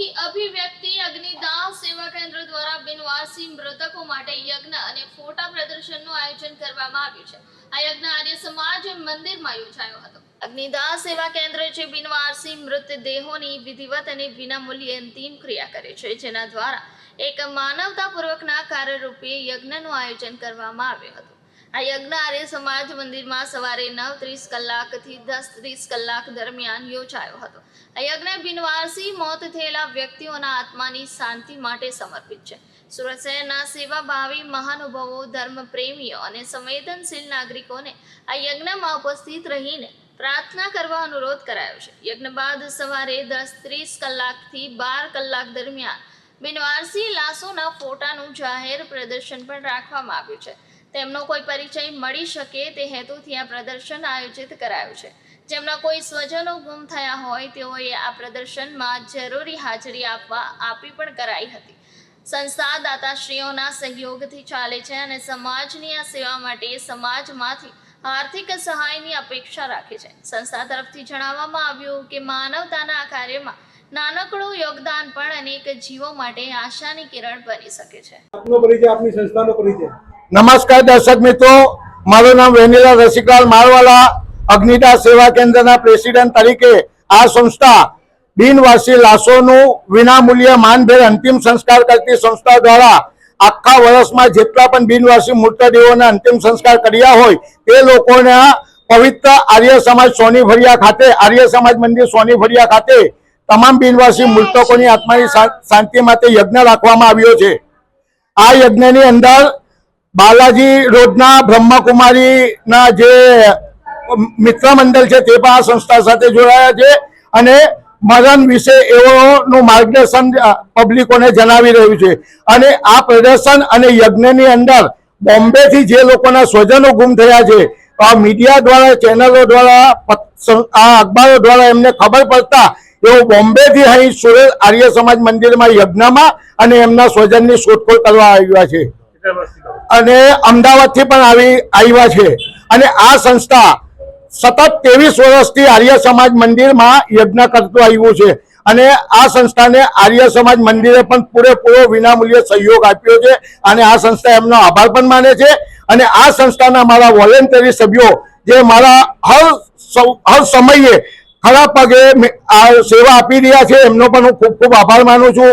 અનોખી અભિવ્યક્તિ અગ્નિદાહ સેવા કેન્દ્ર દ્વારા બિનવારસી મૃતકો માટે યજ્ઞ અને ફોટા પ્રદર્શનનું આયોજન કરવામાં આવ્યું છે. આ યજ્ઞ આર્ય સમાજ મંદિરમાં યોજાયો હતો. અગ્નિદાહ સેવા કેન્દ્ર જે બિનવારસી મૃતદેહોની વિધિવત અને વિનામૂલ્યે અંતિમ ક્રિયા કરે છે, જેના દ્વારા એક માનવતાપૂર્વકના કાર્યરૂપે યજ્ઞનું આયોજન કરવામાં આવ્યું હતું. આ યજ્ઞ આર્ય સમાજ મંદિરમાં સવારે નવ ત્રીસ કલાકથી દસ ત્રીસ કલાક દરમિયાન યોજાયો હતો. આ યજ્ઞ બિનવારસી મોત થયેલા વ્યક્તિઓના આત્માની શાંતિ માટે સમર્પિત છે. સુરત શહેરના સેવાભાવી મહાનુભાવો ધર્મ પ્રેમીઓ અને સંવેદનશીલ નાગરિકોને આ યજ્ઞમાં ઉપસ્થિત રહીને પ્રાર્થના કરવા અનુરોધ કરાયો છે. યજ્ઞ બાદ સવારે દસ ત્રીસ કલાકથી બાર કલાક દરમિયાન બિનવારસી લાશોના ફોટાનું જાહેર પ્રદર્શન પણ રાખવામાં આવ્યું છે. તેમનો કોઈ પરિચય મળી શકે તે હેતુથી આ પ્રદર્શન આયોજિત કરાયું છે. જેમના કોઈ સ્વજનો ગુમ થયા હોય તેઓએ આ પ્રદર્શનમાં જરૂરી હાજરી આપવા આપી પણ કરાઈ હતી. સંસ્થા દાતાશ્રીઓના સહયોગથી ચાલે છે અને સમાજની આ સેવા માટે સમાજમાંથી આર્થિક સહાયની અપેક્ષા રાખે છે. સંસ્થા તરફથી જણાવવામાં આવ્યું કે માનવતાના આ કાર્યમાં નાનકડું યોગદાન પણ અનેક જીવો માટે આશાની કિરણ બની શકે છે. આપનો પરિચય, આપની સંસ્થાનો પરિચય. નમસ્કાર દર્શક મિત્રો, મારું નામ વેનીલા રસિકલાલ મારવાલા અગ્નિદા સેવા કેન્દ્રના પ્રેસિડેન્ટ તરીકે આ સંસ્થા બિનવાસી લાશોનું વિનામૂલ્ય માનભેર અંતિમ સંસ્કાર કરતી સંસ્થા દ્વારા આખા વર્ષમાં જેટલા પણ બિનવાસી મૃતદેહોના અંતિમ સંસ્કાર કર્યા હોય, તે લોકોના પવિત્ર આર્ય સમાજ સોની ફળિયા ખાતે, આર્ય સમાજ મંદિર સોની ફળિયા ખાતે તમામ બિનવાસી મૃતકોની આત્માની શાંતિ માટે યજ્ઞ રાખવામાં આવ્યો છે. આ યજ્ઞની અંદર બાલાજી રોડના બ્રહ્મકુમારીના જે મિત્ર મંડળ છે તે પણ આ સંસ્થા સાથે જોડાયા છે અને મરણ વિશે એઓનું માર્ગદર્શન પબ્લિકોને જણાવી રહ્યું છે અને આ પ્રદર્શન અને યજ્ઞની અંદર બોમ્બેથી જે લોકોના સ્વજનો ગુમ થયા છે આ મીડિયા દ્વારા, ચેનલો દ્વારા આ અખબારો દ્વારા એમને ખબર પડતા એઓ બોમ્બેથી અહીં સુરેશ આર્ય સમાજ મંદિરમાં યજ્ઞમાં અને એમના સ્વજનની શોધખોળ કરવા આવ્યા છે? અને અમદાવાદથી પણ આવી આવ્યા છે. અને આ સંસ્થા સતત ત્રેવીસ વર્ષથી આર્ય સમાજ મંદિરમાં યજ્ઞ કરતું આવ્યું છે. અને આ સંસ્થાને આર્ય સમાજ મંદિરે પણ પૂરેપૂરો વિનામૂલ્ય સહયોગ આપ્યો છે અને આ સંસ્થા એમનો આભાર પણ માને છે. અને આ સંસ્થાના મારા વોલેન્ટરી સભ્યો જે મારા હર હર સમયે ખરા પગે સેવા આપી રહ્યા છે, એમનો પણ હું ખૂબ ખૂબ આભાર માનું છું.